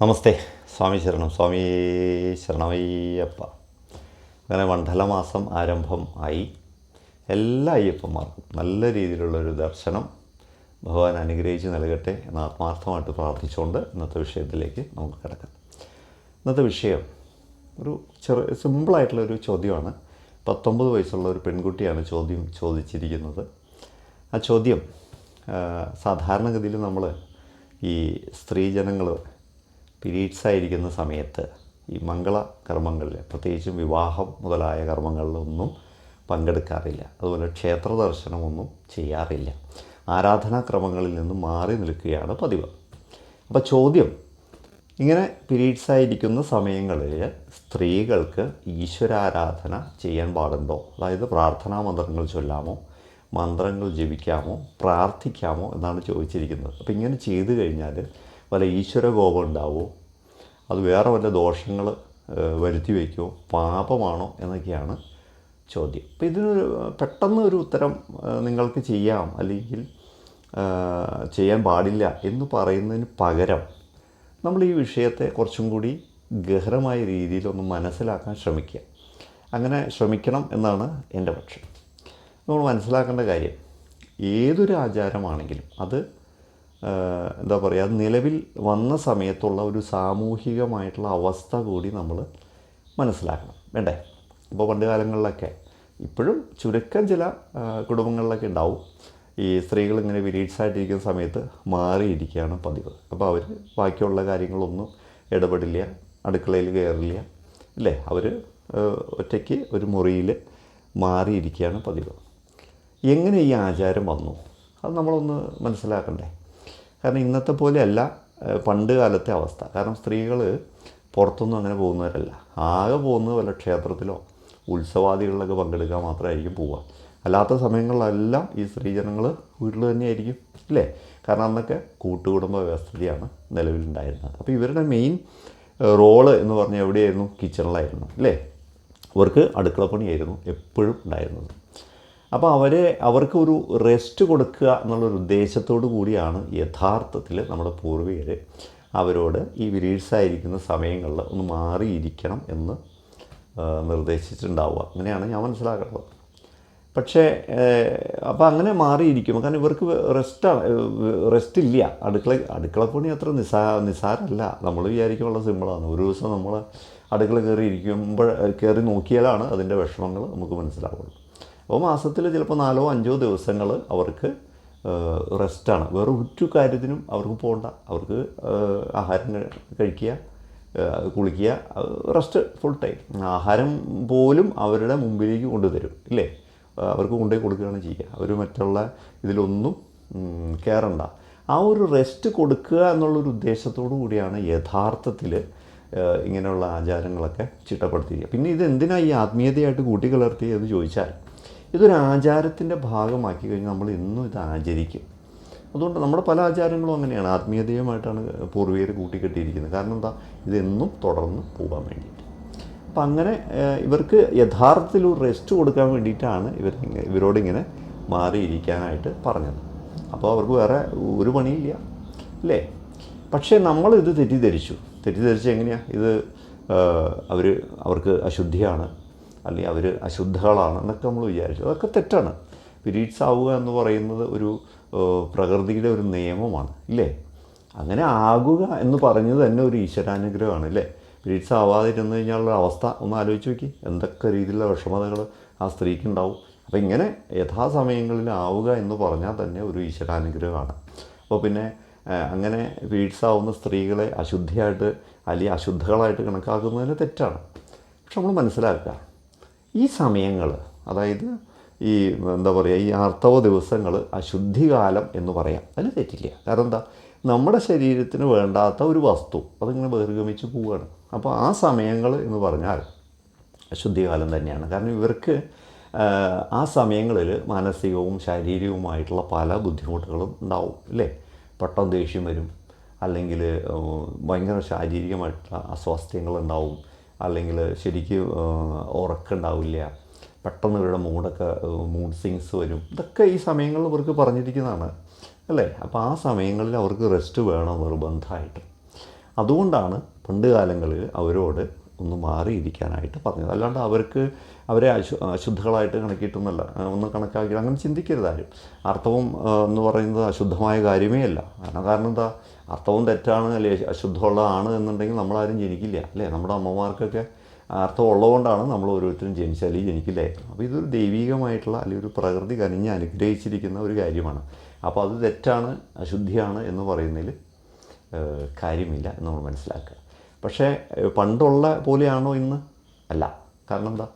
നമസ്തേ. സ്വാമി ശരണം. സ്വാമി ശരണമയ്യപ്പ. അങ്ങനെ മണ്ഡലമാസം ആരംഭം ആയി. എല്ലാ അയ്യപ്പന്മാർക്കും നല്ല രീതിയിലുള്ളൊരു ദർശനം ഭഗവാൻ അനുഗ്രഹിച്ച് നൽകട്ടെ എന്ന് ആത്മാർത്ഥമായിട്ട് പ്രാർത്ഥിച്ചുകൊണ്ട് ഇന്നത്തെ വിഷയത്തിലേക്ക് നമുക്ക് കിടക്കാം. ഇന്നത്തെ വിഷയം ഒരു ചെറിയ സിമ്പിളായിട്ടുള്ള ഒരു ചോദ്യമാണ്. പത്തൊമ്പത് വയസ്സുള്ള ഒരു പെൺകുട്ടിയാണ് ചോദ്യം ചോദിച്ചിരിക്കുന്നത്. ആ ചോദ്യം സാധാരണഗതിയിൽ നമ്മൾ ഈ സ്ത്രീജനങ്ങൾ പീരീഡ്സ് ആയിരിക്കുന്ന സമയത്ത് ഈ മംഗള കർമ്മങ്ങളിൽ പ്രത്യേകിച്ചും വിവാഹം മുതലായ കർമ്മങ്ങളിലൊന്നും പങ്കെടുക്കാറില്ല. അതുപോലെ ക്ഷേത്ര ദർശനമൊന്നും ചെയ്യാറില്ല. ആരാധനാക്രമങ്ങളിൽ നിന്നും മാറി നിൽക്കുകയാണ് പതിവ്. അപ്പോൾ ചോദ്യം ഇങ്ങനെ പീരീഡ്സ് ആയിരിക്കുന്ന സമയങ്ങളിൽ സ്ത്രീകൾക്ക് ഈശ്വരാരാധന ചെയ്യാൻ പാടുണ്ടോ? അതായത് പ്രാർത്ഥനാ മന്ത്രങ്ങൾ ചൊല്ലാമോ? മന്ത്രങ്ങൾ ജപിക്കാമോ? പ്രാർത്ഥിക്കാമോ? എന്നാണ് ചോദിച്ചിരിക്കുന്നത്. അപ്പോൾ ഇങ്ങനെ ചെയ്തു കഴിഞ്ഞാൽ വല്ല ഈശ്വര കോപം ഉണ്ടാവുമോ? അത് വേറെ വല്ല ദോഷങ്ങൾ വരുത്തി വയ്ക്കുമോ? പാപമാണോ എന്നൊക്കെയാണ് ചോദ്യം. അപ്പോൾ ഇതിനൊരു പെട്ടെന്ന് ഒരു ഉത്തരം നിങ്ങൾക്ക് ചെയ്യാം. അല്ലെങ്കിൽ ചെയ്യാൻ പാടില്ല എന്ന് പറയുന്നതിന് പകരം നമ്മൾ ഈ വിഷയത്തെ കുറച്ചും കൂടി രീതിയിൽ ഒന്ന് മനസ്സിലാക്കാൻ ശ്രമിക്കുക. അങ്ങനെ ശ്രമിക്കണം എന്നാണ് എന്റെ പക്ഷം. നമ്മൾ മനസ്സിലാക്കേണ്ട കാര്യം ഏതൊരു ആചാരമാണെങ്കിലും അത് എന്താ പറയുക അത് നിലവിൽ വന്ന സമയത്തുള്ള ഒരു സാമൂഹികമായിട്ടുള്ള അവസ്ഥ കൂടി നമ്മൾ മനസ്സിലാക്കണം. വേണ്ടേ? ഇപ്പോൾ പണ്ട് കാലങ്ങളിലൊക്കെ ഇപ്പോഴും ചുരുക്കം ചില കുടുംബങ്ങളിലൊക്കെ ഉണ്ടാവും. ഈ സ്ത്രീകൾ ഇങ്ങനെ വിരീഡ്സായിട്ടിരിക്കുന്ന സമയത്ത് മാറിയിരിക്കുകയാണ് പതിവ്. അപ്പോൾ അവർ ബാക്കിയുള്ള കാര്യങ്ങളൊന്നും ഇടപെടില്ല അടുക്കളയിൽ കയറില്ല അല്ലേ? അവർ ഒറ്റയ്ക്ക് ഒരു മുറിയിൽ മാറിയിരിക്കുകയാണ് പതിവ്. എങ്ങനെ ഈ ആചാരം വന്നു? അത് നമ്മളൊന്ന് മനസ്സിലാക്കണ്ടേ? കാരണം ഇന്നത്തെ പോലെയല്ല പണ്ട് കാലത്തെ അവസ്ഥ. കാരണം സ്ത്രീകൾ പുറത്തൊന്നും അങ്ങനെ പോകുന്നവരല്ല. ആകെ പോകുന്നത് വല്ല ക്ഷേത്രത്തിലോ ഉത്സവാദികളിലൊക്കെ പങ്കെടുക്കാൻ മാത്രമായിരിക്കും പോവുക. അല്ലാത്ത സമയങ്ങളിലെല്ലാം ഈ സ്ത്രീജനങ്ങൾ വീട്ടിൽ തന്നെയായിരിക്കും ഇല്ലേ കാരണം അന്നൊക്കെ കൂട്ടുകുടുംബ വ്യവസ്ഥയാണ് നിലവിലുണ്ടായിരുന്നത്. അപ്പോൾ ഇവരുടെ മെയിൻ റോൾ എന്ന് പറഞ്ഞാൽ എവിടെയായിരുന്നു? കിച്ചണിലായിരുന്നു അല്ലേ? അവർക്ക് അടുക്കളപ്പണിയായിരുന്നു എപ്പോഴും ഉണ്ടായിരുന്നത്. അപ്പോൾ അവരെ അവർക്ക് ഒരു റെസ്റ്റ് കൊടുക്കുക എന്നുള്ളൊരു ഉദ്ദേശത്തോടു കൂടിയാണ് യഥാർത്ഥത്തിൽ നമ്മുടെ പൂർവികർ അവരോട് ഈ വിരീഴ്സായിരിക്കുന്ന സമയങ്ങളിൽ ഒന്ന് മാറിയിരിക്കണം എന്ന് നിർദ്ദേശിച്ചിട്ടുണ്ടാവുക. അങ്ങനെയാണ് ഞാൻ മനസ്സിലാക്കുന്നത്. പക്ഷേ അപ്പോൾ അങ്ങനെ മാറിയിരിക്കും കാരണം ഇവർക്ക് റെസ്റ്റാണ് റെസ്റ്റ് ഇല്ല. അടുക്കള അടുക്കളപ്പണി അത്ര നിസാ നിസാരമല്ല നമ്മൾ വിചാരിക്കും വളരെ സിമ്പിളാണ്. ഒരു ദിവസം നമ്മൾ അടുക്കള കയറി ഇരിക്കുമ്പോൾ കയറി നോക്കിയാലാണ് അതിന്റെ വിഷമങ്ങൾ നമുക്ക് മനസ്സിലാവുള്ളൂ. അപ്പോൾ മാസത്തിൽ ചിലപ്പോൾ നാലോ അഞ്ചോ ദിവസങ്ങൾ അവർക്ക് റെസ്റ്റാണ്. വേറെ ഒരു കാര്യത്തിനും അവർക്ക് പോകണ്ട അവർക്ക് ആഹാരം കഴി- കഴിക്കുക കുളിക്കുക റെസ്റ്റ് ഫുൾ ടൈം. ആഹാരം പോലും അവരുടെ മുമ്പിലേക്ക് കൊണ്ടുതരും ഇല്ലേ? അവർക്ക് കൊണ്ടുപോയി കൊടുക്കുകയാണ് ചെയ്യുക. അവർ മറ്റുള്ള ഇതിലൊന്നും കയറണ്ട ആ ഒരു റെസ്റ്റ് കൊടുക്കുക എന്നുള്ളൊരു ഉദ്ദേശത്തോടു കൂടിയാണ് യഥാർത്ഥത്തിൽ ഇങ്ങനെയുള്ള ആചാരങ്ങളൊക്കെ ചിട്ടപ്പെടുത്തിയിരിക്കുക. പിന്നെ ഇത് എന്തിനാണ് ഈ ആത്മീയതയായിട്ട് കൂട്ടിക്കലർത്തിയെന്ന് ചോദിച്ചാൽ ഇതൊരു ആചാരത്തിന്റെ ഭാഗമാക്കി കഴിഞ്ഞാൽ നമ്മൾ ഇന്നും ഇത് ആചരിക്കും. അതുകൊണ്ട് നമ്മുടെ പല ആചാരങ്ങളും അങ്ങനെയാണ്. ആത്മീയതയുമായിട്ടാണ് പൂർവികർ കൂട്ടിക്കെട്ടിയിരിക്കുന്നത്. കാരണം എന്താ? ഇതെന്നും തുടർന്ന് പോകാൻ വേണ്ടിയിട്ട്. അപ്പം അങ്ങനെ ഇവർക്ക് യഥാർത്ഥത്തിൽ ഒരു റെസ്റ്റ് കൊടുക്കാൻ വേണ്ടിയിട്ടാണ് ഇവർ ഇവരോടിങ്ങനെ മാറിയിരിക്കാനായിട്ട് പറഞ്ഞത്. അപ്പോൾ അവർക്ക് വേറെ ഒരു പണിയില്ല. അല്ലേ? പക്ഷേ നമ്മളിത് തെറ്റിദ്ധരിച്ചു. തെറ്റിദ്ധരിച്ച് എങ്ങനെയാണ് ഇത് അവർ അവർക്ക് അശുദ്ധിയാണ്. അല്ലെങ്കിൽ അവർ അശുദ്ധകളാണ് എന്നൊക്കെ നമ്മൾ വിചാരിച്ചു. അതൊക്കെ തെറ്റാണ്. പിരീഡ്സ് ആവുക എന്ന് പറയുന്നത് ഒരു പ്രകൃതിയുടെ ഒരു നിയമമാണ് ഇല്ലേ? അങ്ങനെ ആകുക എന്ന് പറഞ്ഞത് തന്നെ ഒരു ഈശ്വരാനുഗ്രഹമാണ് അല്ലേ പിരീഡ്സ് ആവാതിരുന്നു കഴിഞ്ഞാലുള്ള അവസ്ഥ ഒന്ന് ആലോചിച്ച് നോക്കി. എന്തൊക്കെ രീതിയിലുള്ള വിഷമതകൾ ആ സ്ത്രീക്ക് ഉണ്ടാവും അപ്പോൾ ഇങ്ങനെ യഥാസമയങ്ങളിൽ ആവുക എന്ന് പറഞ്ഞാൽ തന്നെ ഒരു ഈശ്വരാനുഗ്രഹമാണ്. അപ്പോൾ പിന്നെ അങ്ങനെ പീഡ്സ് ആവുന്ന സ്ത്രീകളെ അശുദ്ധിയായിട്ട് അല്ലെങ്കിൽ അശുദ്ധകളായിട്ട് കണക്കാക്കുന്നതിന് തെറ്റാണ്. പക്ഷെ നമ്മൾ മനസ്സിലാക്കുക ഈ സമയങ്ങൾ അതായത് ഈ എന്താ പറയുക ഈ ആർത്തവ ദിവസങ്ങൾ അശുദ്ധികാലം എന്ന് പറയാം. അതിന് തെറ്റില്ല. കാരണം എന്താ? നമ്മുടെ ശരീരത്തിന് വേണ്ടാത്ത ഒരു വസ്തു അതിങ്ങനെ ബഹിർഗമിച്ച് പോവുകയാണ് അപ്പോൾ ആ സമയങ്ങൾ എന്ന് പറഞ്ഞാൽ അശുദ്ധികാലം തന്നെയാണ്. കാരണം ഇവർക്ക് ആ, സമയങ്ങളിൽ മാനസികവും ശാരീരികവുമായിട്ടുള്ള പല ബുദ്ധിമുട്ടുകളും ഉണ്ടാവും അല്ലേ? പെട്ടെന്ന് ദേഷ്യം വരും. അല്ലെങ്കിൽ ഭയങ്കര ശാരീരികമായിട്ടുള്ള അസ്വാസ്ഥ്യങ്ങളുണ്ടാവും അല്ലെങ്കിൽ ശരിക്ക് ഉറക്കുണ്ടാവില്ല. പെട്ടെന്ന് ഇവരുടെ മൂഡൊക്കെ മൂഡ് സിങ്സ് വരും. ഇതൊക്കെ ഈ സമയങ്ങളിൽ ഇവർക്ക് പറഞ്ഞിരിക്കുന്നതാണ്. അല്ലേ? അപ്പോൾ ആ സമയങ്ങളിൽ അവർക്ക് റെസ്റ്റ് വേണം നിർബന്ധമായിട്ട്. അതുകൊണ്ടാണ് പണ്ട് കാലങ്ങളിൽ അവരോട് ഒന്ന് മാറിയിരിക്കാനായിട്ട് പറഞ്ഞത്. അല്ലാണ്ട് അവർക്ക് അവരെ അശു അശുദ്ധകളായിട്ട് കണക്കിയിട്ടൊന്നുമല്ല ഒന്ന് കണക്കാക്കി അങ്ങനെ ചിന്തിക്കരുത് ആരും. അർത്ഥവും എന്ന് പറയുന്നത് അശുദ്ധമായ കാര്യമേ അല്ല. കാരണം എന്താ? അർത്ഥവും തെറ്റാണ് അല്ലെ? അശുദ്ധമുള്ളതാണ് എന്നുണ്ടെങ്കിൽ നമ്മളാരും ജനിക്കില്ല അല്ലേ? നമ്മുടെ അമ്മമാർക്കൊക്കെ അർത്ഥം ഉള്ളതുകൊണ്ടാണ് നമ്മൾ ഓരോരുത്തരും ജനിച്ചാൽ ഈ ജനിക്കില്ലായിരുന്നു അപ്പോൾ ഇതൊരു ദൈവികമായിട്ടുള്ള അല്ലെങ്കിൽ ഒരു പ്രകൃതി കനിഞ്ഞ് അനുഗ്രഹിച്ചിരിക്കുന്ന ഒരു കാര്യമാണ്. അപ്പോൾ അത് തെറ്റാണ് അശുദ്ധിയാണ് എന്ന് പറയുന്നതിൽ കാര്യമില്ല എന്ന് നമ്മൾ മനസ്സിലാക്കുക. പക്ഷേ പണ്ടുള്ള പോലെയാണോ ഇന്ന്? അല്ല. കാരണം എന്താ?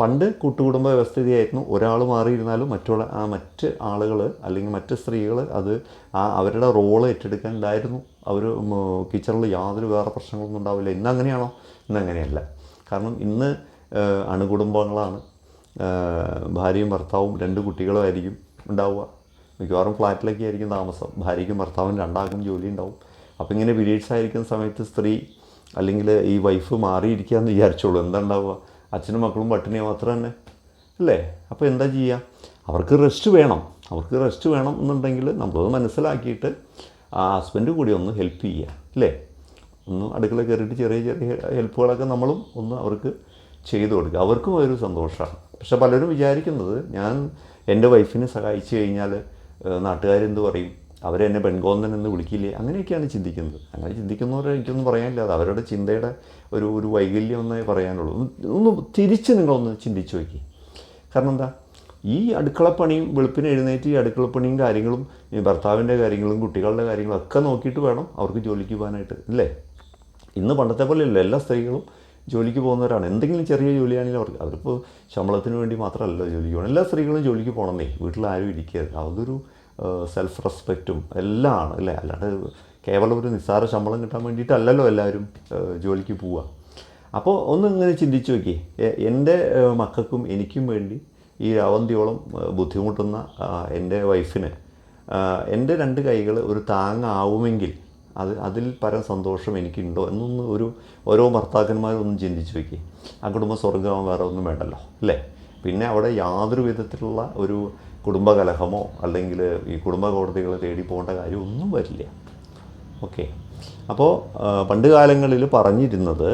പണ്ട് കൂട്ടുകുടുംബ വ്യവസ്ഥിതിയായിരുന്നു. ഒരാൾ മാറിയിരുന്നാലും മറ്റുള്ള ആ മറ്റ് ആളുകൾ അല്ലെങ്കിൽ മറ്റ് സ്ത്രീകൾ അത് ആ അവരുടെ റോൾ ഏറ്റെടുക്കാൻ ഉണ്ടായിരുന്നു അവർ കിച്ചണിൽ യാതൊരു വേറെ പ്രശ്നങ്ങളൊന്നും ഉണ്ടാവില്ല. ഇന്ന് അങ്ങനെയാണോ? ഇന്ന് അങ്ങനെയല്ല. കാരണം ഇന്ന് അണുകുടുംബങ്ങളാണ്. ഭാര്യയും ഭർത്താവും രണ്ട് കുട്ടികളും ആയിരിക്കും ഉണ്ടാവുക. മിക്കവാറും ഫ്ലാറ്റിലൊക്കെ ആയിരിക്കും താമസം. ഭാര്യയ്ക്കും ഭർത്താവും രണ്ടാൾക്കും ജോലി ഉണ്ടാവും. അപ്പോൾ ഇങ്ങനെ പീരീഡ്സ് ആയിരിക്കുന്ന സമയത്ത് സ്ത്രീ അല്ലെങ്കിൽ ഈ വൈഫ് മാറിയിരിക്കുക എന്ന് വിചാരിച്ചോളൂ. എന്താ ഉണ്ടാവുക അച്ഛനും മക്കളും പട്ടിണിയും മാത്രം തന്നെ. അല്ലേ? അപ്പോൾ എന്താ ചെയ്യുക അവർക്ക് റെസ്റ്റ് വേണം. അവർക്ക് റെസ്റ്റ് വേണം എന്നുണ്ടെങ്കിൽ നമ്മളത് മനസ്സിലാക്കിയിട്ട് ആ ഹസ്ബൻഡ് കൂടി ഒന്ന് ഹെൽപ്പ് ചെയ്യുക. അല്ലേ? ഒന്ന് അടുക്കള കയറിയിട്ട് ചെറിയ ചെറിയ ഹെൽപ്പുകളൊക്കെ നമ്മളും ഒന്ന് അവർക്ക് ചെയ്തു കൊടുക്കുക. അവർക്കും ഒരു സന്തോഷമാണ്. പക്ഷെ പലരും വിചാരിക്കുന്നത് ഞാൻ എന്റെ വൈഫിനെ സഹായിച്ചു കഴിഞ്ഞാൽ നാട്ടുകാരെന്ത് പറയും? അവരെന്നെ പെൺകോന്നൻ എന്ന് വിളിക്കില്ലേ? അങ്ങനെയൊക്കെയാണ് ചിന്തിക്കുന്നത്. അങ്ങനെ ചിന്തിക്കുന്നവരെ എനിക്കൊന്നും പറയാനില്ല. അത് അവരുടെ ചിന്തയുടെ ഒരു ഒരു വൈകല്യം എന്നേ പറയാനുള്ളൂ. ഒന്ന് തിരിച്ച് നിങ്ങളൊന്ന് ചിന്തിച്ച് നോക്കി. കാരണം എന്താ? ഈ അടുക്കളപ്പണിയും വെളുപ്പിന് എഴുന്നേറ്റ് ഈ അടുക്കളപ്പണിയും കാര്യങ്ങളും ഈ ഭർത്താവിന്റെ കാര്യങ്ങളും കുട്ടികളുടെ കാര്യങ്ങളും ഒക്കെ നോക്കിയിട്ട് വേണം അവർക്ക് ജോലിക്ക് പോകാനായിട്ട് ഇല്ലേ ഇന്ന് പണ്ടത്തെ പോലെയല്ല. എല്ലാ സ്ത്രീകളും ജോലിക്ക് പോകുന്നവരാണ്. എന്തെങ്കിലും ചെറിയ ജോലിയാണെങ്കിലും അവർക്ക് അവരിപ്പോൾ ശമ്പളത്തിന് വേണ്ടി മാത്രമല്ല ജോലിക്ക് പോകണം. എല്ലാ സ്ത്രീകളും ജോലിക്ക് പോകണമെന്നേ വീട്ടിൽ ആരും ഇരിക്കരുത്. അതൊരു സെൽഫ് റെസ്പെക്റ്റും എല്ലാം ആണ് അല്ലേ? അല്ലാണ്ട് കേവലം ഒരു നിസ്സാര ശമ്പളം കിട്ടാൻ വേണ്ടിയിട്ടല്ലല്ലോ എല്ലാവരും ജോലിക്ക് പോവുക. അപ്പോൾ ഒന്ന് ഇങ്ങനെ ചിന്തിച്ചു നോക്കി എന്റെ മക്കൾക്കും എനിക്കും വേണ്ടി ഈ അവന്തിയോളം ബുദ്ധിമുട്ടുന്ന എന്റെ വൈഫിന് എന്റെ രണ്ട് കൈകൾ ഒരു താങ്ങാവുമെങ്കിൽ അത് അതിൽ പരം സന്തോഷം എനിക്കുണ്ടോ എന്നൊന്ന് ഒരു ഓരോ ഭർത്താക്കന്മാരും ചിന്തിച്ചു നോക്കി ആ കുടുംബ സ്വർഗമോ വേറെ ഒന്നും വേണ്ടല്ലോ അല്ലേ? പിന്നെ അവിടെ യാതൊരു വിധത്തിലുള്ള ഒരു കുടുംബകലഹമോ അല്ലെങ്കിൽ ഈ കുടുംബ കോടതികളെ തേടി പോകേണ്ട കാര്യമൊന്നും വരില്ല. ഓക്കെ. അപ്പോൾ പണ്ട് കാലങ്ങളിൽ പറഞ്ഞിരുന്നത്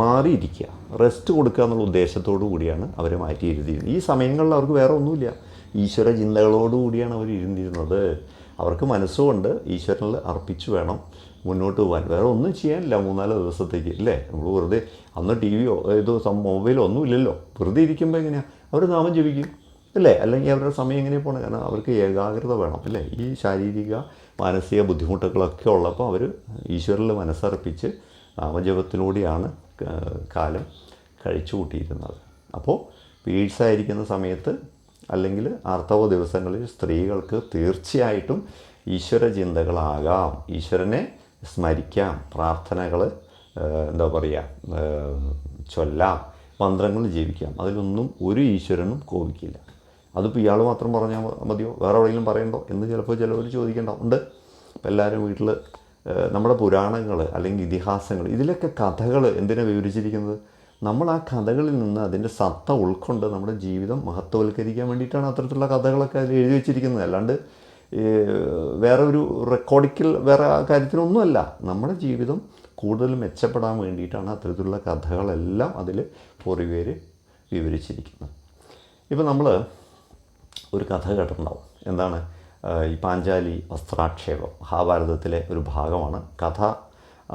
മാറിയിരിക്കുക റെസ്റ്റ് കൊടുക്കുക എന്നുള്ള ഉദ്ദേശത്തോടു കൂടിയാണ് അവരെ മാറ്റിയിരുത്തിയിരുന്നത് ഈ സമയങ്ങളിൽ അവർക്ക് വേറെ ഒന്നുമില്ല. ഈശ്വര ചിന്തകളോടു കൂടിയാണ് അവർ ഇരുന്നിരുന്നത്. അവർക്ക് മനസ്സുകൊണ്ട് ഈശ്വരനിൽ അർപ്പിച്ചു വേണം മുന്നോട്ട് പോകാൻ. വേറെ ഒന്നും ചെയ്യാനില്ല മൂന്നാൽ ദിവസത്തേക്ക് ഇല്ലേ? നമ്മൾ വെറുതെ അന്ന് ടി വിയോ ഏതോ മൊബൈലോ ഒന്നും ഇല്ലല്ലോ. വെറുതെ ഇരിക്കുമ്പോൾ എങ്ങനെയാണ് അവർ നാമം ജപിക്കും. അല്ലേ അല്ലെങ്കിൽ അവരുടെ സമയം എങ്ങനെ പോകണം കാരണം അവർക്ക് ഏകാഗ്രത വേണം അല്ലേ ഈ ശാരീരിക മാനസിക ബുദ്ധിമുട്ടുകളൊക്കെ ഉള്ളപ്പോൾ അവർ ഈശ്വരനിൽ മനസ്സർപ്പിച്ച് നാമജപത്തിലൂടെയാണ് കാലം കഴിച്ചു കൂട്ടിയിരുന്നത്. അപ്പോൾ പീഡ്സ് ആയിരിക്കുന്ന സമയത്ത് അല്ലെങ്കിൽ ആർത്തവ ദിവസങ്ങളിൽ സ്ത്രീകൾക്ക് തീർച്ചയായിട്ടും ഈശ്വര ചിന്തകളാകാം ഈശ്വരനെ സ്മരിക്കാം പ്രാർത്ഥനകൾ എന്താ പറയുക ചൊല്ലാം മന്ത്രങ്ങൾ ജീവിക്കാം. അതിലൊന്നും ഒരു ഈശ്വരനും കോപിക്കില്ല. അതിപ്പോൾ ഇയാൾ മാത്രം പറഞ്ഞാൽ മതിയോ? വേറെ എവിടെയെങ്കിലും പറയണ്ടോ? എന്ന് ചിലപ്പോൾ ചിലവർ ചോദിക്കേണ്ട ഉണ്ട്. അപ്പോൾ എല്ലാവരും വീട്ടിൽ നമ്മുടെ പുരാണങ്ങൾ അല്ലെങ്കിൽ ഇതിഹാസങ്ങൾ ഇതിലൊക്കെ കഥകൾ എന്തിനാണ് വിവരിച്ചിരിക്കുന്നത്? നമ്മൾ ആ കഥകളിൽ നിന്ന് അതിന്റെ സത്ത ഉൾക്കൊണ്ട് നമ്മുടെ ജീവിതം മഹത്വവൽക്കരിക്കാൻ വേണ്ടിയിട്ടാണ് അത്തരത്തിലുള്ള കഥകളൊക്കെ അതിൽ എഴുതി വെച്ചിരിക്കുന്നത്. അല്ലാണ്ട് വേറെ ഒരു റെക്കോർഡിക്കൽ വേറെ ആ കാര്യത്തിനൊന്നുമല്ല. നമ്മുടെ ജീവിതം കൂടുതൽ മെച്ചപ്പെടാൻ വേണ്ടിയിട്ടാണ് അത്തരത്തിലുള്ള കഥകളെല്ലാം അതിൽ പൊറിവേര് വിവരിച്ചിരിക്കുന്നത്. ഇപ്പം നമ്മൾ ഒരു കഥ കേട്ടിട്ടുണ്ടാവും. എന്താണ്? ഈ പാഞ്ചാലി വസ്ത്രാക്ഷേപം മഹാഭാരതത്തിലെ ഒരു ഭാഗമാണ്. കഥ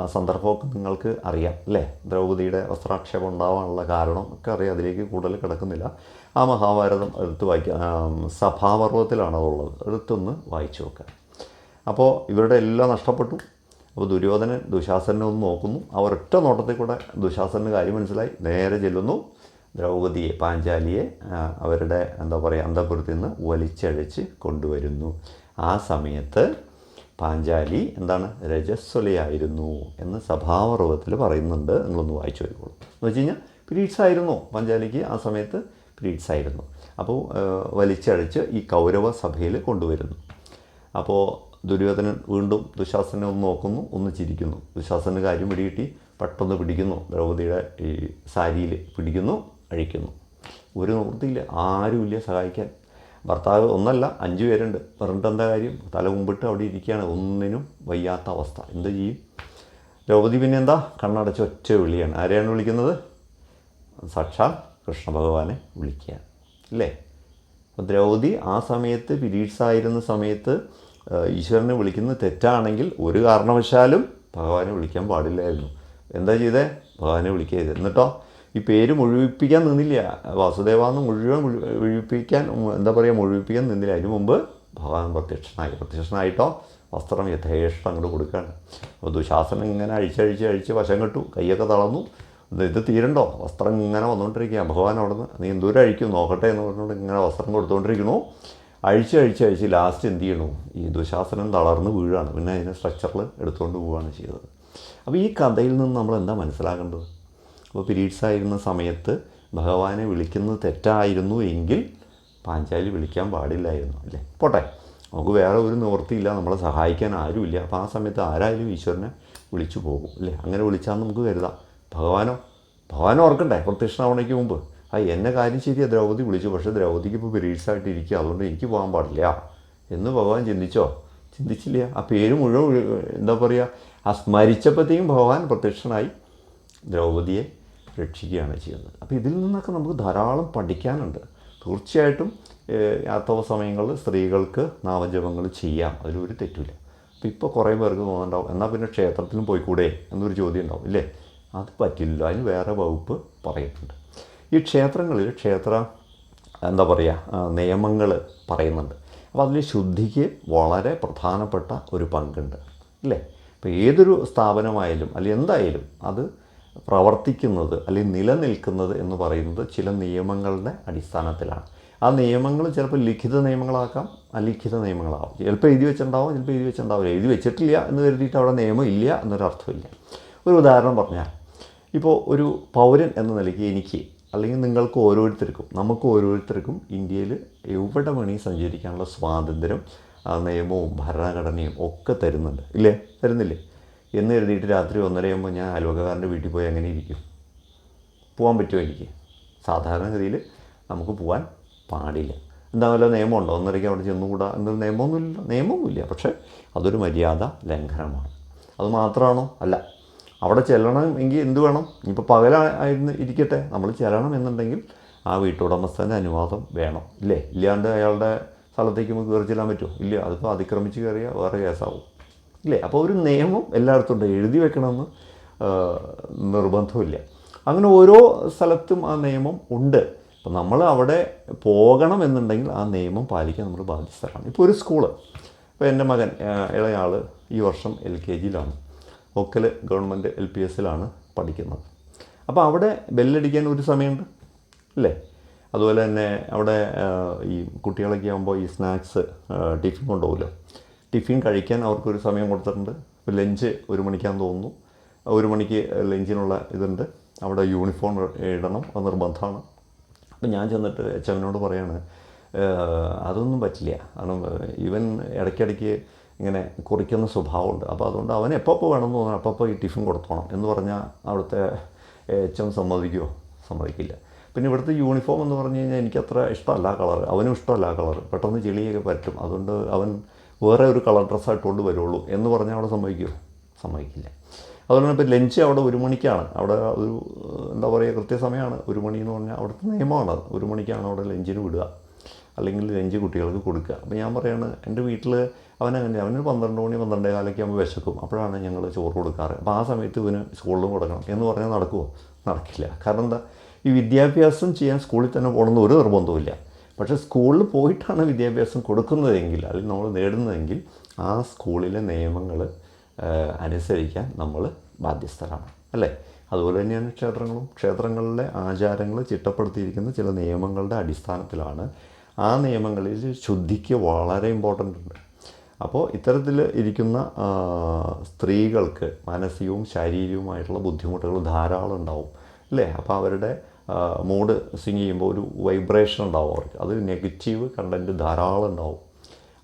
സന്ദർഭമൊക്കെ നിങ്ങൾക്ക് അറിയാം അല്ലേ? ദ്രൗപദിയുടെ വസ്ത്രാക്ഷേപം ഉണ്ടാവാനുള്ള കാരണം ഒക്കെ അറിയാം. അതിലേക്ക് കൂടുതൽ കിടക്കുന്നില്ല. ആ മഹാഭാരതം എടുത്ത് വായിക്കുക സഭാപർവത്തിലാണ് അതുള്ളത് എടുത്തൊന്ന് വായിച്ചു നോക്കുക അപ്പോൾ ഇവരുടെ എല്ലാം നഷ്ടപ്പെട്ടു. അപ്പോൾ ദുര്യോധനൻ ദുശാസനെ ഒന്ന് നോക്കുന്നു. ആ ഒരൊറ്റ നോട്ടത്തിൽ കൂടെ ദുശാസന് കാര്യം മനസ്സിലായി. നേരെ ചെല്ലുന്നു. ദ്രൗപദിയെ പാഞ്ചാലിയെ അവരുടെ എന്താ പറയുക അന്തപുരത്തിൽ നിന്ന് വലിച്ചഴച്ച് കൊണ്ടുവരുന്നു. ആ സമയത്ത് പാഞ്ചാലി എന്താണ്? രജസ്വലയായിരുന്നു എന്ന് സഭാപർവത്തിൽ പറയുന്നുണ്ട്. നിങ്ങളൊന്ന് വായിച്ചു വരുള്ളൂ എന്ന് വെച്ച് കഴിഞ്ഞാൽ പീരീഡ്സ് ആയിരുന്നു പാഞ്ചാലിക്ക് ആ സമയത്ത് പീരീഡ്സ് ആയിരുന്നു. അപ്പോൾ വലിച്ചഴച്ച് ഈ കൗരവ സഭയിൽ കൊണ്ടുവരുന്നു. അപ്പോൾ ദുര്യോധനൻ വീണ്ടും ദുശാസനെ ഒന്ന് നോക്കുന്നു ഒന്ന് ചിരിക്കുന്നു. ദുശാസന് കാര്യം പിടികിട്ടി പെട്ടെന്ന് പിടിക്കുന്നു. ദ്രൗപതിയുടെ ഈ സാരിയിൽ പിടിക്കുന്നു. അഴിക്കുന്നു. ഒരു നിവൃത്തിയില്ല ആരുമില്ല സഹായിക്കാൻ. ഭർത്താവ് ഒന്നല്ല അഞ്ച് പേരുണ്ട്. പറഞ്ഞിട്ട് എന്താ കാര്യം? തല കുമ്പിട്ട് അവിടെ ഇരിക്കുകയാണ്. ഒന്നിനും വയ്യാത്ത അവസ്ഥ. എന്ത് ചെയ്യും? ദ്രൗപദി പിന്നെ എന്താ? കണ്ണടച്ച് ഒറ്റ വിളിയാണ്. ആരെയാണ് വിളിക്കുന്നത്? സാക്ഷാൽ കൃഷ്ണ ഭഗവാനെ വിളിക്കുക അല്ലേ അപ്പോൾ ദ്രൗപദി ആ സമയത്ത് പിരീഡ്സ് ആയിരുന്ന സമയത്ത് ഈശ്വരനെ വിളിക്കുന്നത് തെറ്റാണെങ്കിൽ ഒരു കാരണവശാലും ഭഗവാനെ വിളിക്കാൻ പാടില്ലായിരുന്നു. എന്താ ചെയ്തേ? ഭഗവാനെ വിളിക്കുക ചെയ്തത് എന്നിട്ടോ? ഈ പേര് മുഴുവിപ്പിക്കാൻ നിന്നില്ല. വാസുദേവാന്ന് മുഴുവൻ മുഴുവിപ്പിക്കാൻ എന്താ പറയുക മുഴുവിപ്പിക്കാൻ നിന്നില്ല. അതിന് മുമ്പ് ഭഗവാൻ പ്രത്യക്ഷനായി പ്രത്യക്ഷനായിട്ടോ വസ്ത്രം യഥേഷ്ടം അങ്ങോട്ട് കൊടുക്കുകയാണ്. അപ്പോൾ ദുശാസനം ഇങ്ങനെ അഴിച്ചഴിച്ച് അഴിച്ച് വശം കെട്ടു കൈയൊക്കെ തളർന്നു. ഇത് തീരണ്ടോ? വസ്ത്രം ഇങ്ങനെ വന്നുകൊണ്ടിരിക്കുക ഭഗവാൻ അവിടെ നിന്ന് നീ എന്തോരം അഴിക്കും നോക്കട്ടെ എന്ന് പറഞ്ഞുകൊണ്ട് ഇങ്ങനെ വസ്ത്രം കൊടുത്തുകൊണ്ടിരിക്കണു അഴിച്ച് അഴിച്ച് അഴിച്ച് ലാസ്റ്റ് എന്ത് ചെയ്യണു? ഈ ദുശാസനം തളർന്ന് വീഴാണ്. പിന്നെ അതിനെ സ്ട്രക്ചറിൽ എടുത്തുകൊണ്ട് പോവുകയാണ് ചെയ്തത്. അപ്പോൾ ഈ കഥയിൽ നിന്ന് നമ്മൾ എന്താ മനസ്സിലാക്കേണ്ടത്? അപ്പോൾ പീരീഡ്സ് ആയിരുന്ന സമയത്ത് ഭഗവാനെ വിളിക്കുന്നത് തെറ്റായിരുന്നു എങ്കിൽ പാഞ്ചാലി വിളിക്കാൻ പാടില്ലായിരുന്നു അല്ലേ? പോട്ടെ. നമുക്ക് വേറെ ഒരു നിവൃത്തിയില്ല നമ്മളെ സഹായിക്കാൻ ആരുമില്ല. അപ്പോൾ ആ സമയത്ത് ആരായാലും ഈശ്വരനെ വിളിച്ചു പോകും അല്ലേ? അങ്ങനെ വിളിച്ചാൽ നമുക്ക് കരുതാം. ഭഗവാനോ? ഭഗവാൻ ഓർക്കണ്ടേ? പ്രത്യക്ഷനാവണയ്ക്ക് മുമ്പ്. ആ എന്നെ കാര്യം ശരിയാ ദ്രൗപദി വിളിച്ചു. പക്ഷേ ദ്രൗപദിക്ക് ഇപ്പോൾ പീരീഡ്സ് ആയിട്ട് ഇരിക്കുക അതുകൊണ്ട് എനിക്ക് പോകാൻ പാടില്ല. എന്ന് ഭഗവാൻ ചിന്തിച്ചോ? ചിന്തിച്ചില്ല. ആ പേര് മുഴുവൻ എന്താ പറയുക? ആ സ്മരിച്ചപ്പോഴത്തേക്കും ഭഗവാൻ പ്രത്യക്ഷനായി ദ്രൗപദിയെ രക്ഷിക്കുകയാണ് ചെയ്യുന്നത്. അപ്പോൾ ഇതിൽ നിന്നൊക്കെ നമുക്ക് ധാരാളം പഠിക്കാനുണ്ട്. തീർച്ചയായിട്ടും ഏഹ്, യാത്രവ സമയങ്ങളിൽ സ്ത്രീകൾക്ക് നാമജപങ്ങൾ ചെയ്യാം. അതിലൊരു തെറ്റില്ല അപ്പോൾ ഇപ്പോൾ കുറേ പേർക്ക് തോന്നുന്നുണ്ടാവും എന്നാൽ പിന്നെ ക്ഷേത്രത്തിലും പോയിക്കൂടെ? എന്നൊരു ചോദ്യം ഉണ്ടാവും. ഇല്ലേ? അത് പറ്റില്ല. അതിന് വേറെ വകുപ്പ് പറയുന്നുണ്ട്. ഈ ക്ഷേത്രങ്ങളിൽ ക്ഷേത്ര എന്താ പറയുക നിയമങ്ങൾ പറയുന്നുണ്ട്. അപ്പോൾ അതിൽ ശുദ്ധിക്ക് വളരെ പ്രധാനപ്പെട്ട ഒരു പങ്കുണ്ട്. അല്ലേ ഇപ്പോൾ ഏതൊരു സ്ഥാപനമായാലും അല്ലെങ്കിൽ എന്തായാലും അത് പ്രവർത്തിക്കുന്നത് അല്ലെങ്കിൽ നിലനിൽക്കുന്നത് എന്ന് പറയുന്നത് ചില നിയമങ്ങളുടെ അടിസ്ഥാനത്തിലാണ്. ആ നിയമങ്ങൾ ചിലപ്പോൾ ലിഖിത നിയമങ്ങളാക്കാം അലിഖിത നിയമങ്ങളാവും. ചിലപ്പോൾ എഴുതി വെച്ചിട്ടുണ്ടാവും ചിലപ്പോൾ എഴുതി വെച്ചിട്ടുണ്ടാവില്ല. എഴുതി വെച്ചിട്ടില്ല എന്ന് കരുതിയിട്ട് അവിടെ നിയമം ഇല്ല എന്നൊരർത്ഥമില്ല ഒരു ഉദാഹരണം പറഞ്ഞാൽ ഇപ്പോൾ ഒരു പൗരൻ എന്ന നിലയ്ക്ക് എനിക്ക് അല്ലെങ്കിൽ നിങ്ങൾക്ക് ഓരോരുത്തർക്കും നമുക്ക് ഓരോരുത്തർക്കും ഇന്ത്യയിൽ എവിടെ വേണമെങ്കിൽ സഞ്ചരിക്കാനുള്ള സ്വാതന്ത്ര്യം നിയമവും ഭരണഘടനയും ഒക്കെ തരുന്നുണ്ട്. ഇല്ലേ? തരുന്നില്ലേ? എന്ന് എഴുതിയിട്ട് രാത്രി ഒന്നരയാകുമ്പോൾ ഞാൻ അയൽവക്കക്കാരന്റെ വീട്ടിൽ പോയി അങ്ങനെ ഇരിക്കും? പോകാൻ പറ്റുമോ എനിക്ക്? സാധാരണഗതിയിൽ നമുക്ക് പോകാൻ പാടില്ല. എന്താ വല്ല നിയമമുണ്ടോ? ഒന്നരയ്ക്ക് അവിടെ ചെന്നുകൂടാ എന്നൊരു നിയമമൊന്നുമില്ല. നിയമമൊന്നുമില്ല. പക്ഷേ അതൊരു മര്യാദ ലംഘനമാണ്. അത് മാത്രമാണോ? അല്ല. അവിടെ ചെല്ലണം എങ്കിൽ എന്ത് വേണം? ഇനിയിപ്പോൾ പകലായിരുന്നു ഇരിക്കട്ടെ. നമ്മൾ ചെല്ലണം എന്നുണ്ടെങ്കിൽ ആ വീട്ടുടമസ്ഥന്റെ അനുവാദം വേണം. ഇല്ലേ? ഇല്ലാണ്ട് അയാളുടെ സ്ഥലത്തേക്ക് നമുക്ക് കയറി ചെല്ലാൻ പറ്റുമോ? ഇല്ല. അതിപ്പോൾ അതിക്രമിച്ച് കയറിയാൽ വേറെ കേസാവും. ഇല്ലേ? അപ്പോൾ ഒരു നിയമം എല്ലായിടത്തും ഉണ്ട്. എഴുതി വെക്കണമെന്ന് നിർബന്ധമില്ല അങ്ങനെ ഓരോ സ്ഥലത്തും ആ നിയമം ഉണ്ട്. അപ്പം നമ്മൾ അവിടെ പോകണം എന്നുണ്ടെങ്കിൽ ആ നിയമം പാലിക്കാൻ നമ്മൾ ബാധ്യസ്ഥരാണ്. ഇപ്പോൾ ഒരു സ്കൂൾ. ഇപ്പോൾ എന്റെ മകൻ ഇളയാൾ ഈ വർഷം എൽ കെ ജിയിലാണ്. ഒക്കൽ ഗവൺമെന്റ് എൽ പി എസിലാണ് പഠിക്കുന്നത്. അപ്പോൾ അവിടെ ബെല്ലടിക്കാൻ ഒരു സമയമുണ്ട് അല്ലേ? അതുപോലെ തന്നെ അവിടെ ഈ കുട്ടികളൊക്കെ ആകുമ്പോൾ ഈ സ്നാക്സ് ടിഫിൻ കൊണ്ടുപോകുമല്ലോ. ടിഫിൻ കഴിക്കാൻ അവർക്കൊരു സമയം കൊടുത്തിട്ടുണ്ട്. ഇപ്പോൾ ലഞ്ച് ഒരു മണിക്കാന്ന് തോന്നുന്നു. ഒരു മണിക്ക് ലഞ്ചിനുള്ള ഇതുണ്ട്. അവിടെ യൂണിഫോം ഇടണം. അത് നിർബന്ധമാണ്. അപ്പം ഞാൻ ചെന്നിട്ട് എച്ച് എമ്മിനോട് പറയാണ് അതൊന്നും പറ്റില്ല. കാരണം ഇവൻ ഇടയ്ക്കിടയ്ക്ക് ഇങ്ങനെ കുറിക്കുന്ന സ്വഭാവമുണ്ട്. അപ്പോൾ അതുകൊണ്ട് അവൻ എപ്പോൾ വേണമെന്ന് തോന്നുന്നു. അപ്പോൾ ഈ ടിഫിൻ കൊടുത്തോണം എന്ന് പറഞ്ഞാൽ അവിടുത്തെ എച്ച് സമ്മതിക്കുമോ സമ്മതിക്കില്ല. പിന്നെ ഇവിടുത്തെ യൂണിഫോം എന്ന് പറഞ്ഞു കഴിഞ്ഞാൽ എനിക്കത്ര ഇഷ്ടമല്ല കളർ അവനും ഇഷ്ടമല്ല കളർ പെട്ടെന്ന് ചെളിയൊക്കെ പറ്റും. അതുകൊണ്ട് അവൻ വേറെ ഒരു കളർ ഡ്രസ്സ് ആയിട്ടുകൊണ്ട് വരുള്ളൂ എന്ന് പറഞ്ഞാൽ അവിടെ സമ്മതിക്കുമോ സമ്മതിക്കില്ല അതുപോലെ തന്നെ ഇപ്പോൾ ലഞ്ച് അവിടെ ഒരു മണിക്കാണ്. അവിടെ ഒരു എന്താ പറയുക കൃത്യസമയമാണ്. ഒരു മണി എന്ന് പറഞ്ഞാൽ അവിടുത്തെ നിയമമാണ് ഒരു മണിക്കാണ് അവിടെ ലഞ്ചിന് വിടുക. അല്ലെങ്കിൽ ലഞ്ച് കുട്ടികൾക്ക് കൊടുക്കുക. അപ്പോൾ ഞാൻ പറയാണ് എന്റെ വീട്ടിൽ അവനങ്ങനെ അവന് പന്ത്രണ്ട് മണി പന്ത്രണ്ടേ കാലൊക്കെ ആകുമ്പോൾ വിശക്കും. അപ്പോഴാണ് ഞങ്ങൾ ചോറ് കൊടുക്കാറ്. അപ്പോൾ ആ സമയത്ത് ഇവന് സ്കൂളിലും കൊടുക്കണം എന്ന് പറഞ്ഞാൽ നടക്കുമോ നടക്കില്ല. കാരണം എന്താ? ഈ വിദ്യാഭ്യാസം ചെയ്യാൻ സ്കൂളിൽ തന്നെ പോകണമെന്ന് ഒരു നിർബന്ധവുമില്ല. പക്ഷേ സ്കൂളിൽ പോയിട്ടാണ് വിദ്യാഭ്യാസം കൊടുക്കുന്നതെങ്കിൽ അല്ലെങ്കിൽ നമ്മൾ നേടുന്നതെങ്കിൽ ആ സ്കൂളിലെ നിയമങ്ങൾ അനുസരിക്കാൻ നമ്മൾ ബാധ്യസ്ഥരാണ്. അല്ലേ? അതുപോലെ തന്നെയാണ് ക്ഷേത്രങ്ങളും. ക്ഷേത്രങ്ങളിലെ ആചാരങ്ങൾ ചിട്ടപ്പെടുത്തിയിരിക്കുന്ന ചില നിയമങ്ങളുടെ അടിസ്ഥാനത്തിലാണ് ആ നിയമങ്ങളിൽ ശുദ്ധിക്ക് വളരെ ഇമ്പോർട്ടന്റ് ഉണ്ട്. അപ്പോൾ ഇത്തരത്തിൽ ഇരിക്കുന്ന സ്ത്രീകൾക്ക് മാനസികവും ശാരീരികവുമായിട്ടുള്ള ബുദ്ധിമുട്ടുകൾ ധാരാളം ഉണ്ടാവും. അല്ലേ? അപ്പോൾ അവരുടെ മൂഡ് സ്വിങ് ചെയ്യുമ്പോൾ ഒരു വൈബ്രേഷൻ ഉണ്ടാവും അവർക്ക്. അത് നെഗറ്റീവ് കണ്ടന്റ് ധാരാളം ഉണ്ടാവും.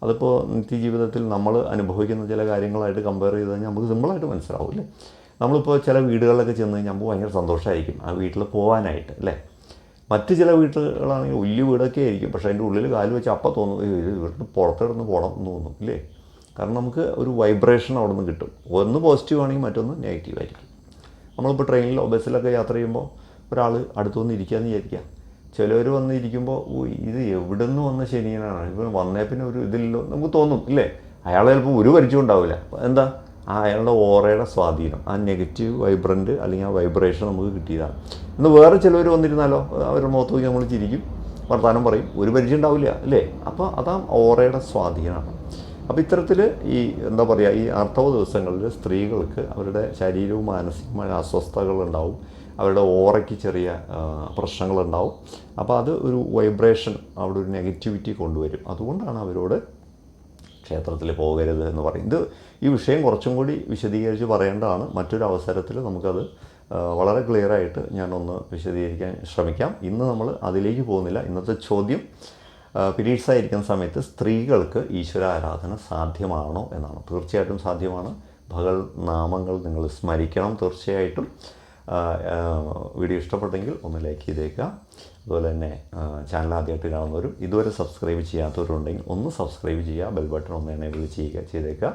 അതിപ്പോൾ നിത്യജീവിതത്തിൽ നമ്മൾ അനുഭവിക്കുന്ന ചില കാര്യങ്ങളായിട്ട് കമ്പയർ ചെയ്ത് കഴിഞ്ഞാൽ നമുക്ക് സിമ്പിളായിട്ട് മനസ്സിലാവും അല്ലേ? നമ്മളിപ്പോൾ ചില വീടുകളിലൊക്കെ ചെന്ന് കഴിഞ്ഞാൽ നമുക്ക് ഭയങ്കര സന്തോഷമായിരിക്കും ആ വീട്ടിൽ പോകാനായിട്ട് അല്ലേ? മറ്റ് ചില വീട്ടുകളാണെങ്കിൽ വലിയ വീടൊക്കെ ആയിരിക്കും പക്ഷേ അതിന്റെ ഉള്ളിൽ കാൽ വെച്ച് അപ്പം തോന്നും ഈ വീട്ടിൽ പുറത്തിടന്ന് പോകണം എന്ന് തോന്നും ഇല്ലേ? കാരണം നമുക്ക് ഒരു വൈബ്രേഷൻ അവിടെ നിന്ന് കിട്ടും. ഒന്ന് പോസിറ്റീവ് ആണെങ്കിൽ മറ്റൊന്ന് നെഗറ്റീവ് ആയിരിക്കും. നമ്മളിപ്പോൾ ട്രെയിനിലോ ബസ്സിലൊക്കെ യാത്ര ചെയ്യുമ്പോൾ ഒരാൾ അടുത്ത് വന്ന് ഇരിക്കുകയെന്ന് വിചാരിക്കുക. ചിലവർ വന്ന് ഇരിക്കുമ്പോൾ ഓ ഇത് എവിടെ നിന്ന് വന്ന ശനിയനാണ്? ഇപ്പം വന്നേ പിന്നെ ഒരു ഇതില്ലല്ലോ. നമുക്ക് തോന്നും ഇല്ലേ? അയാൾ ചിലപ്പോൾ ഒരു പരിചയം ഉണ്ടാവില്ല. എന്താ? ആ അയാളുടെ ഓറയുടെ സ്വാധീനം ആ നെഗറ്റീവ് വൈബ്രന്റ് അല്ലെങ്കിൽ ആ വൈബ്രേഷൻ നമുക്ക് കിട്ടിയതാണ്. ഇന്ന് വേറെ ചിലവർ വന്നിരുന്നാലോ? അവരുടെ മുഖത്ത് നോക്കി നമ്മൾ ചിരിക്കും. വർത്തമാനം പറയും. ഒരു പരിചയം ഉണ്ടാവില്ല അല്ലേ അപ്പോൾ അതാ ഓറയുടെ സ്വാധീനമാണ് അപ്പോൾ ഇത്തരത്തിൽ ഈ എന്താ പറയുക ഈ അർത്ഥവ ദിവസങ്ങളിൽ സ്ത്രീകൾക്ക് അവരുടെ ശാരീരികവും മാനസികമായ അസ്വസ്ഥതകളുണ്ടാവും അവരുടെ ഓറയ്ക്ക് ചെറിയ പ്രശ്നങ്ങളുണ്ടാവും. അപ്പോൾ അത് ഒരു വൈബ്രേഷൻ അവിടെ ഒരു നെഗറ്റിവിറ്റി കൊണ്ടുവരും. അതുകൊണ്ടാണ് അവരോട് ക്ഷേത്രത്തിൽ പോകരുത് എന്ന് പറയും ഇത് ഈ വിഷയം കുറച്ചും കൂടി വിശദീകരിച്ച് പറയേണ്ടതാണ്. മറ്റൊരു അവസരത്തിൽ നമുക്കത് വളരെ ക്ലിയർ ആയിട്ട് ഞാനൊന്ന് വിശദീകരിക്കാൻ ശ്രമിക്കാം. ഇന്ന് നമ്മൾ അതിലേക്ക് പോകുന്നില്ല. ഇന്നത്തെ ചോദ്യം പീരീഡ്സ് ആയിരിക്കുന്ന സമയത്ത് സ്ത്രീകൾക്ക് ഈശ്വര ആരാധന സാധ്യമാണോ എന്നാണ്. തീർച്ചയായിട്ടും സാധ്യമാണ്. ഭഗൽ നാമങ്ങൾ നിങ്ങൾ സ്മരിക്കണം തീർച്ചയായിട്ടും. വീഡിയോ ഇഷ്ടപ്പെട്ടെങ്കിൽ ഒന്ന് ലൈക്ക് ചെയ്തേക്കുക. അതുപോലെ തന്നെ ചാനൽ ആദ്യമായിട്ട് കാണുന്നവരും ഇതുവരെ സബ്സ്ക്രൈബ് ചെയ്യാത്തവരുണ്ടെങ്കിൽ ഒന്ന് സബ്സ്ക്രൈബ് ചെയ്യുക ബെൽ ബട്ടൺ ഒന്ന് എനേബിൾ ചെയ്യുക ചെയ്തേക്കുക.